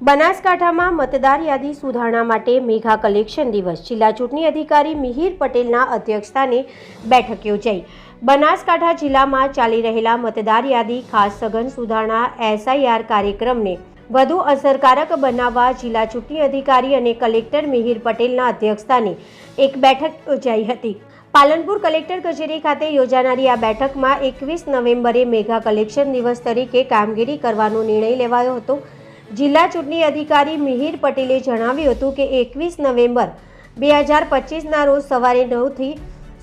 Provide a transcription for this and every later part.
બનાસકાંઠામાં મતદાર યાદી સુધારણા માટે મેઘા કલેક્શન દિવસ. જિલ્લા ચૂંટણી અધિકારી મિહિર પટેલના અધ્યક્ષસ્થાને બેઠક યોજાઈ. બનાસકાંઠા જિલ્લામાં ચાલી રહેલા મતદાર યાદી, ખાસ સઘન સુધારણા, એસઆઈઆર કાર્યક્રમને વધુ અસરકારક બનાવવા જિલ્લા ચૂંટણી અધિકારી અને કલેક્ટર મિહિર પટેલના અધ્યક્ષસ્થાને એક બેઠક યોજાઈ હતી. પાલનપુર કલેક્ટર કચેરી ખાતે યોજાનારી આ બેઠકમાં એકવીસ નવેમ્બરે મેઘા કલેક્શન દિવસ તરીકે કામગીરી કરવાનો નિર્ણય લેવાયો હતો. જિલ્લા ચૂંટણી અધિકારી મિહિર પટેલે જણાવ્યું હતું કે એકવીસ નવેમ્બર બે હજાર પચીસના રોજ સવારે નવથી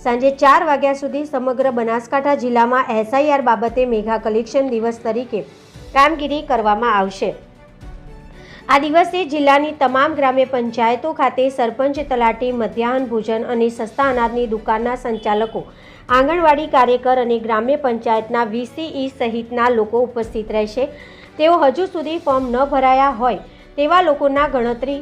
સાંજે ચાર વાગ્યા સુધી સમગ્ર બનાસકાંઠા જિલ્લામાં એસઆઈઆર બાબતે મેઘા કલેક્શન દિવસ તરીકે કામગીરી કરવામાં આવશે. આ દિવસે જિલ્લાની તમામ ગ્રામ્ય પંચાયતો ખાતે સરપંચ તલાટી, મધ્યાહન ભોજન અને સસ્તા અનાજની દુકાનના સંચાલકો, આંગણવાડી કાર્યકર અને ગ્રામ્ય પંચાયતના વીસીઈ સહિતના લોકો ઉપસ્થિત રહેશે. તેઓ હજુ સુધી ફોર્મ ન ભરાયા હોય તેવા લોકોના ગણતરી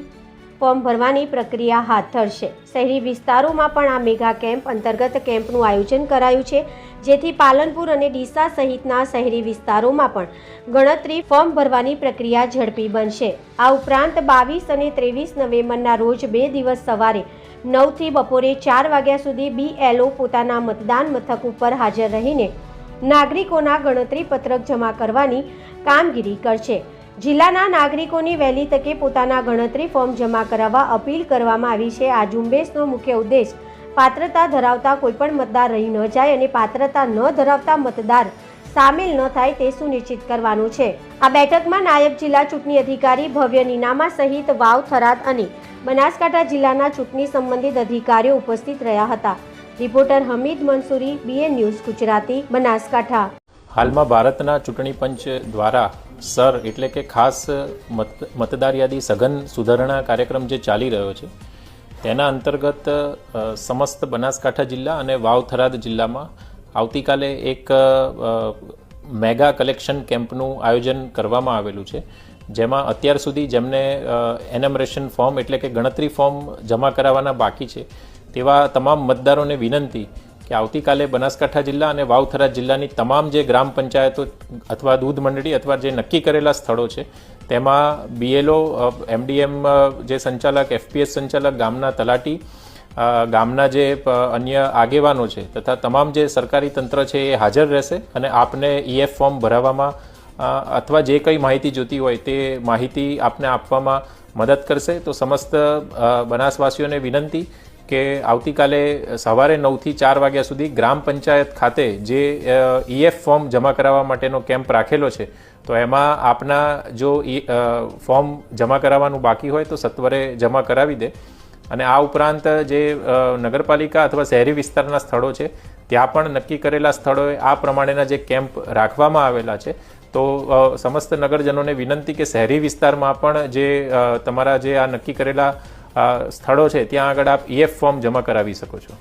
ફોર્મ ભરવાની પ્રક્રિયા હાથ ધરશે. શહેરી વિસ્તારોમાં પણ આ મેગા કેમ્પ અંતર્ગત કેમ્પનું આયોજન કરાયું છે, જેથી પાલનપુર અને ડીસા સહિતના શહેરી વિસ્તારોમાં પણ ગણતરી ફોર્મ ભરવાની પ્રક્રિયા ઝડપી બનશે. આ ઉપરાંત બાવીસ અને ત્રેવીસ નવેમ્બરના રોજ બે દિવસ સવારે નવથી બપોરે ચાર વાગ્યા સુધી બીએલઓ પોતાના મતદાન મથક ઉપર હાજર રહીને નાગરિકોના ગણતરી પત્રક જમા કરવાની કામગીરી કરશે. જિલ્લાના નાગરિકોની વહેલી તકે પોતાના ગણતરી ફોર્મ જમા કરાવવા અપીલ કરવામાં આવી છે. આ ઝુંબેશનો મુખ્ય ઉદ્દેશ પાત્રતા ધરાવતા કોઈપણ મતદાર રહી ન જાય અને પાત્રતા ન ધરાવતા મતદાર સામેલ ન થાય તે સુનિશ્ચિત કરવાનું છે. આ બેઠકમાં નાયબ જિલ્લા ચૂંટણી અધિકારી ભવ્ય નીનામા સહિત વાવ, થરાદ અને બનાસકાંઠા જિલ્લાના ચૂંટણી સંબંધિત અધિકારીઓ ઉપસ્થિત રહ્યા હતા. Reporter Hamid Mansuri BN news Gujarati, Banaskantha. હાલમાં ભારતના ચૂંટણી પંચ દ્વારા સર એટલે કે ખાસ મત મતદાર યાદી સઘન સુધારણા કાર્યક્રમ જે ચાલી રહ્યો છે, તેના અંતર્ગત સમસ્ત બનાસકાંઠા જિલ્લા અને વાવ થરાદ જિલ્લામાં આવતીકાલે એક મેગા કલેક્શન કેમ્પનું આયોજન કરવામાં આવેલું છે, જેમાં અત્યાર સુધી જેમને એનમરેશન ફોર્મ એટલે કે ગણતરી ફોર્મ જમા કરાવવાના બાકી છે, તેવા તમામ મતદારોને વિનંતી કે આવતીકાલે બનાસકાંઠા જિલ્લા અને વાવથરા જિલ્લાની તમામ જે ગ્રામ પંચાયતો અથવા દૂધ મંડળી અથવા જે નક્કી કરેલા સ્થળો છે, તેમાં બીએલઓ એમડીએમ જે સંચાલક એફપીએસ સંચાલક, ગામના તલાટી ગામના જે અન્ય આગેવાનો છે તથા તમામ જે સરકારી તંત્ર છે એ હાજર રહેશે અને આપને ઈએફ ફોર્મ ભરાવવામાં અથવા જે કંઈ માહિતી જોતી હોય તે માહિતી આપને આપવામાં મદદ કરશે. તો સમસ્ત બનાસવાસીઓને વિનંતી કે આવતીકાલે સવારે નવથી ચાર વાગ્યા સુધી ગ્રામ પંચાયત ખાતે જે ઈએફ ફોર્મ જમા કરાવવા માટેનો કેમ્પ રાખેલો છે, તો એમાં આપના જો ફોર્મ જમા કરાવવાનું બાકી હોય તો સત્વરે જમા કરાવી દે. અને આ ઉપરાંત જે નગરપાલિકા અથવા શહેરી વિસ્તારના સ્થળો છે, ત્યાં પણ નક્કી કરેલા સ્થળોએ આ પ્રમાણેના જે કેમ્પ રાખવામાં આવેલા છે, તો સમસ્ત નગરજનોને વિનંતી કે શહેરી વિસ્તારમાં પણ જે તમારા જે આ નક્કી કરેલા સ્થળો છે ત્યાં આગળ આપ ઈએફ ફોર્મ જમા કરાવી શકો છો.